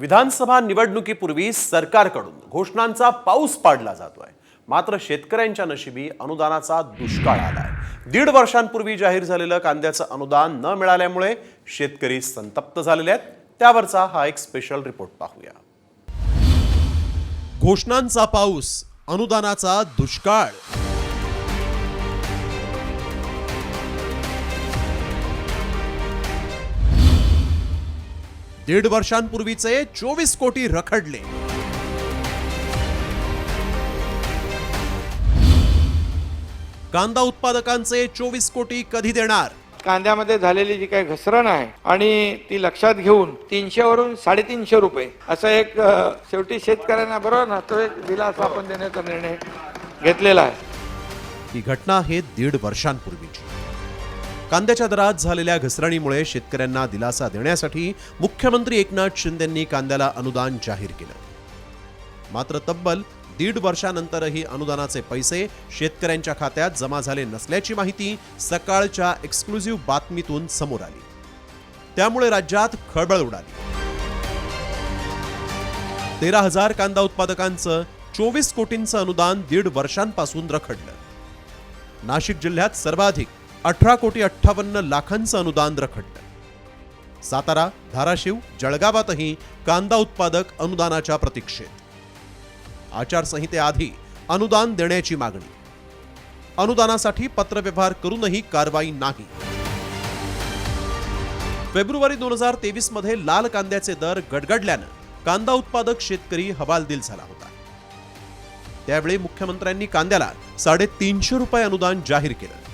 विधानसभा निवडणुकीपूर्वी सरकारकडून घोषणांचा पाऊस पाडला जातोय. मात्र शेतकऱ्यांच्या नशिबी अनुदानाचा दुष्काळ आलाय. दीड वर्षांपूर्वी जाहीर झालेलं कांद्याचं अनुदान न मिळाल्यामुळे शेतकरी संतप्त झालेले आहेत. त्यावरचा हा एक स्पेशल रिपोर्ट पाहूया. घोषणांचा पाऊस अनुदानाचा दुष्काळ. दीड वर्षांपूर्वीचे चोवीस कोटी रखडले. कांदा उत्पादकांचे चोवीस कोटी कधी देणार? कांद्यामध्ये झालेली जी काही घसरण आहे आणि ती लक्षात घेऊन तीनशे वरून साडेतीनशे रुपये असं एक शेवटी शेतकऱ्यांना बरोबर ना तो एक दिलासा आपण देण्याचा निर्णय घेतलेला आहे. ही घटना आहे दीड वर्षांपूर्वीची. कांद्याच्या दरात झालेल्या घसरणीमुळे शेतकऱ्यांना दिलासा देण्यासाठी मुख्यमंत्री एकनाथ शिंदेंनी कांद्याला अनुदान जाहीर केलं. मात्र तब्बल दीड वर्षानंतरही अनुदानाचे पैसे शेतकऱ्यांच्या खात्यात जमा झाले नसल्याची माहिती सकाळच्या एक्सक्लुझिव्ह बातमीतून समोर आली. त्यामुळे राज्यात खळबळ उडाली. तेरा हजार कांदा उत्पादकांचं चोवीस कोटींचं अनुदान दीड वर्षांपासून रखडलं. नाशिक जिल्ह्यात सर्वाधिक अठरा कोटी अठ्ठावन्न लाखांचं अनुदान रखडलं. सातारा धाराशिव जळगावातही कांदा उत्पादक अनुदानाच्या प्रतीक्षेत. आचारसंहितेआधी अनुदान देण्याची मागणी. अनुदानासाठी पत्रव्यवहार करूनही कारवाई नाही. फेब्रुवारी दोन हजार तेवीसमध्ये लाल कांद्याचे दर गडगडल्यानं कांदा उत्पादक शेतकरी हवालदिल झाला होता. त्यावेळी मुख्यमंत्र्यांनी कांद्याला साडेतीनशे रुपये अनुदान जाहीर केलं.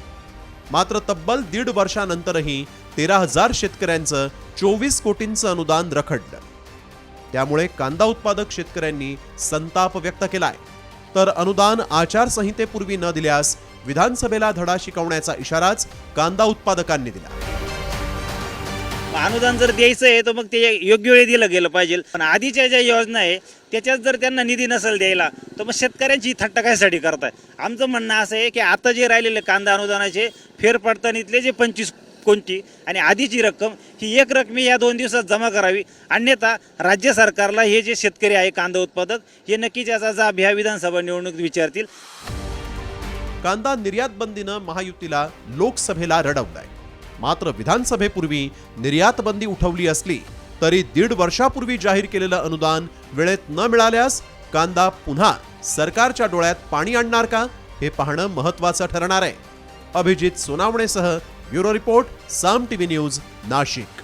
मात्र तब्बल दीड वर्षानंतरही तेरा हजार शेतकऱ्यांचं चोवीस कोटींचं अनुदान रखडलं. त्यामुळे कांदा उत्पादक शेतकऱ्यांनी संताप व्यक्त केलाय. तर अनुदान आचारसंहितेपूर्वी न दिल्यास विधानसभेला धडा शिकवण्याचा इशाराच कांदा उत्पादकांनी दिला. अनुदान जर द्यायचं आहे तर मग ते योग्य वेळी दिलं गेलं पाहिजे. पण आधीच्या ज्या योजना आहे त्याच्यात जर त्यांना निधी नसेल द्यायला तर मग शेतकऱ्यांची थट्टा कशासाठी करताय. आमचं म्हणणं असं आहे की आता जे राहिलेले कांदा अनुदानाचे फेरपडताणीतले जे पंचवीस कोणती आणि आधीची रक्कम ही एक रकमी या दोन दिवसात जमा करावी. अन्यथा राज्य सरकारला हे जे शेतकरी आहे कांदा उत्पादक हे नक्कीच याचा जाब ह्या विधानसभा निवडणूक विचारतील. कांदा निर्यात बंदीनं महायुतीला लोकसभेला रडवलाय. मात्र विधानसभेपूर्वी निर्यात बंदी उठवली असली तरी दीड वर्षापूर्वी जाहीर केलेलं अनुदान वेळेत न मिळाल्यास कांदा पुन्हा सरकारच्या डोळ्यात पाणी आणणार का हे पाहणं महत्वाचं ठरणार आहे. Abhijit सोनावणेसह bureau report Saam TV news Nashik.